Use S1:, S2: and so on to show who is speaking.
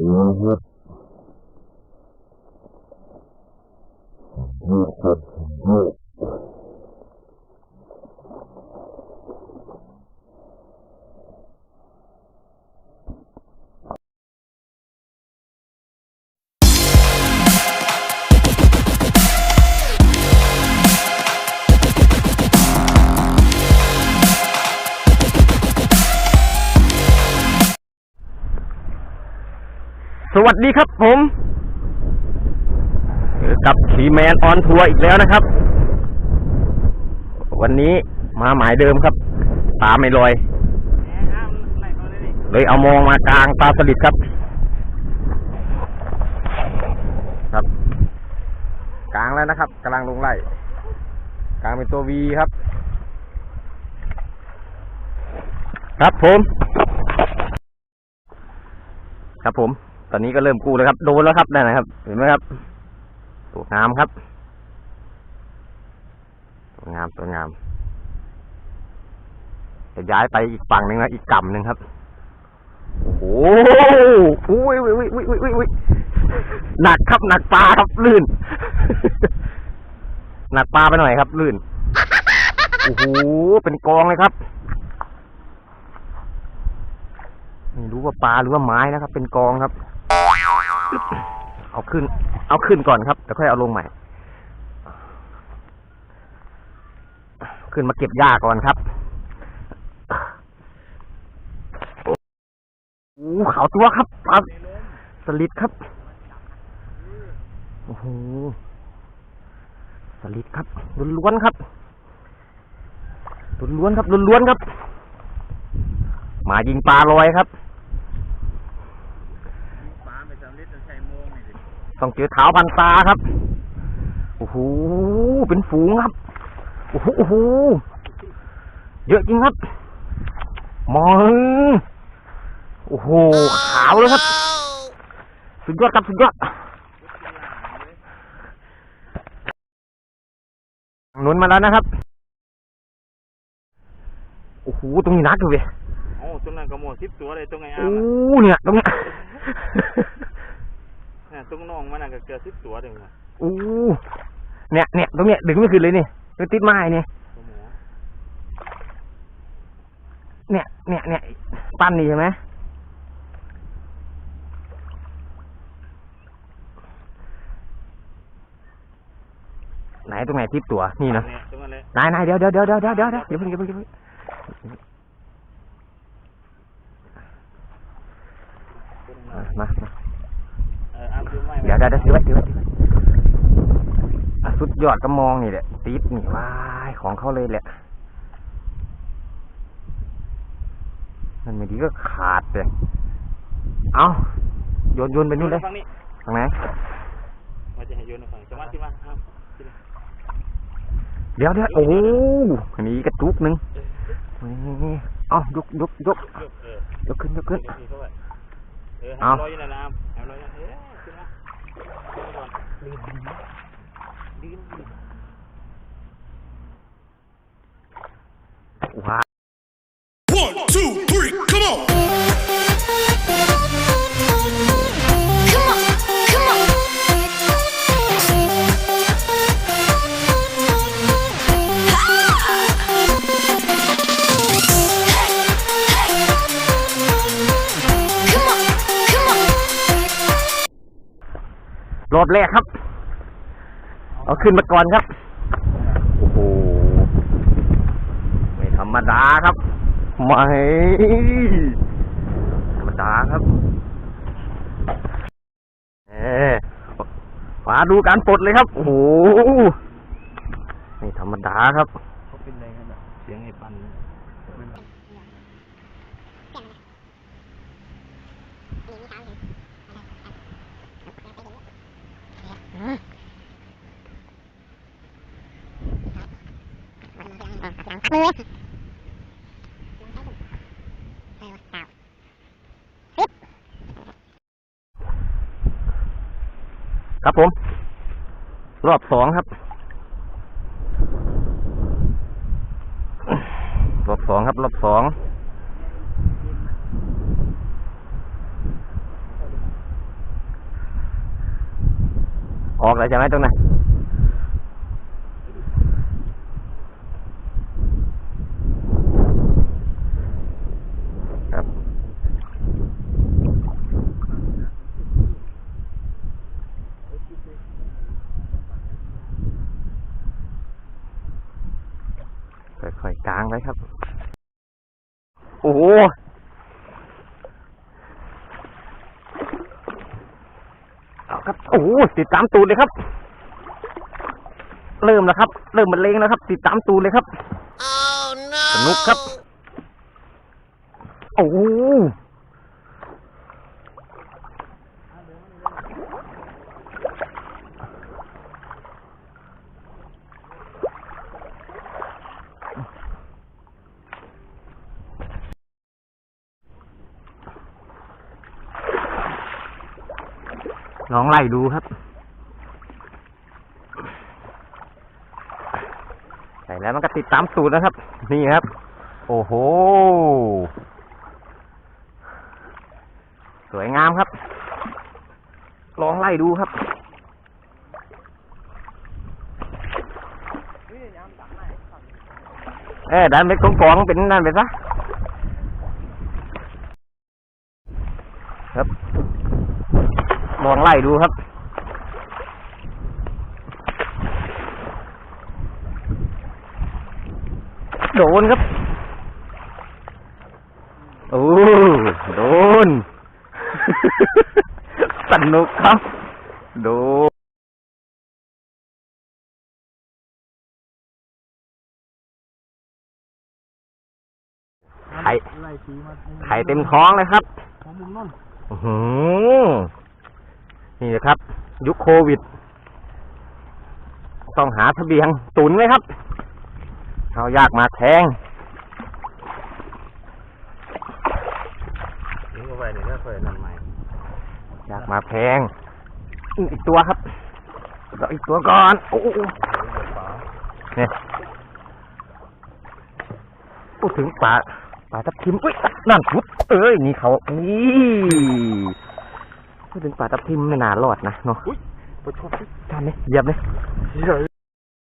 S1: over and do something good. สวัสดีครับผมกับขีแมนออนทัวร์อีกแล้วนะครับ วันนี้มาหมายเดิมครับตาไม่ลอย เลยเอามองมากลางตาสลิดครับ ครับกลางแล้วนะครับกำลังลงไล่กลางเป็นตัววีครับ ครับผม ครับผม อนนี้ก็เริ่มกู้แล้วครับ โดนแล้วครับนั่นนะครับ เห็นไหมครับตัวงามครับตัวงามตัวงามจะย้ายไปอีกฝั่งหนึ่งนะอีกกำหนึ่งครับ โอ้โหอุ้ยอุ้ยอุ้ยอุ้ยอุ้ยอุ้ยหนักครับหนักปลาครับลื่น หนักปลาไปหน่อยครับ ลื่น โอ้โหเป็นกองเลยครับไม่รู้ว่าปลาหรือว่าไม้นะครับ เป็นกองครับ เอาขึ้น เอาขึ้นก่อนครับแล้วค่อยเอาลงใหม่ ขึ้นมาเก็บหญ้าก่อนครับโอ้ขาวตัวครับปลาสลิดครับ โอ้โห สลิดครับล้วนๆครับล้วนๆครับล้วนๆครับ มายิงปลาลอยครับ
S2: ฟ้าไปสำลิดจะใช้โมงนี่ดิ
S1: ต้องเจอเท้าพันตาครับ โอ้โห เป็นฝูงครับ โอ้โหโอ้โห เยอะจริงครับมองโอ้โห ขาวเลยครับ สุดยอดครับ สุดยอดหนุนมาแล้วนะครับ โอ้โห ตรงนี้นักอยู่เว้ย
S2: โอ้ตรงนั้นก็โมสิบตัวเลยตรงไง
S1: โอ้
S2: อ้าม
S1: เนี่ย ตรงเนี้ย
S2: น่ะตรงน้องมันน่ะก็เกือบสิบตัวเองว่ะ
S1: โอ้เนี่ยเนี่ยตรงเนี้ยดึงไม่ขึ้นเลยนี่มันติดไม้เนี่ย
S2: ตัวหมู
S1: เนี่ยเนี่ยเนี่ยปั้นนี่ใช่ไหมไหนตรงไหนทิปตัวนี่เนาะ
S2: เนี่ยตรงนั้นเลย
S1: นายนายเดี๋ยวเดี๋ยวเดี๋ยวเดี๋ยวเดี๋ยวเดี๋ยวเดี๋ยวอย่าเพิ่งอย่าเพิ่งอย่าเพิ่งมามามา
S2: เอออ้ามดูไม่
S1: เดี๋ยวเดี๋ยวเดี๋ยวเดี๋ยวเดี๋ยวสุดยอดก็มองนี่แหละติดนี่ว้ายของเขาเลยแหละ มันไม่ดีก็ขาดเลยเอาโยนโยนไปนู่นเลย
S2: ฝั่งนี้
S1: ทางไหน
S2: มาจะให้โยนฝั่งจะมาที่มา
S1: เดี๋ยวเดี๋ยวโอ้อันนี้กระจุกหนึ่งเอายกยกยก
S2: ยก
S1: ขึ้นยกขึ้น
S2: เอา นมา
S1: รอบแรกครับ เอาขึ้นมาก่อนครับ โอ้โห ไม่ธรรมดาครับ ไม่ธรรมดาครับเอมาดูการปลดเลยครับ โอ้โห ไม่ธรรมดาครับ
S2: คมือ
S1: ครับผม รอบสองครับ รอบสองครับ รอบสองออกแล้วใช่ไหมตรงนั้น โอ้โหเอาครับ โอ้โหติดตามตูดเลยครับ เริ่มแล้วครับ เริ่มมันเลงแล้วครับ ติดตามตูดเลยครับสนุกครับ โอ้ ลองไล่ดูครับ ใส่แล้วมันก็ติดตามสูตรนะครับ นี่ครับ โอ้โห สวยงามครับ ลองไล่ดูครับเออดันไปกองกองๆเป็นนั่นไปซะครับ ลองไล่ดูครับ โดนครับ โอ้ โดน สนุกครับ โดนไข่
S2: ไล่ตีมา
S1: ไข่เต็มท้องเลยครับ
S2: ของมุมนั่น
S1: อื้อหือ นี่นะครับ ยุคโควิด ต้องหาทะเบียงตุนไว้ครับเอายากมาแทง
S2: นี่ก็ไปนี่ก็เคยนั่นใหม่
S1: อยากมาแพงอืมอีกตัวครับเราอีกตัวก่อนโอ้โหเนี่ยพูดถึงปลาปลาทับทิมอุ้ยนั่นพุดเอ้ยนี่เขานี่ พูดถึงปลาทับทิมไม่น่ารอดนะเนาะ
S2: ปวดชอบ
S1: ท่านนี่เหยียบเลย
S2: เฮ้ย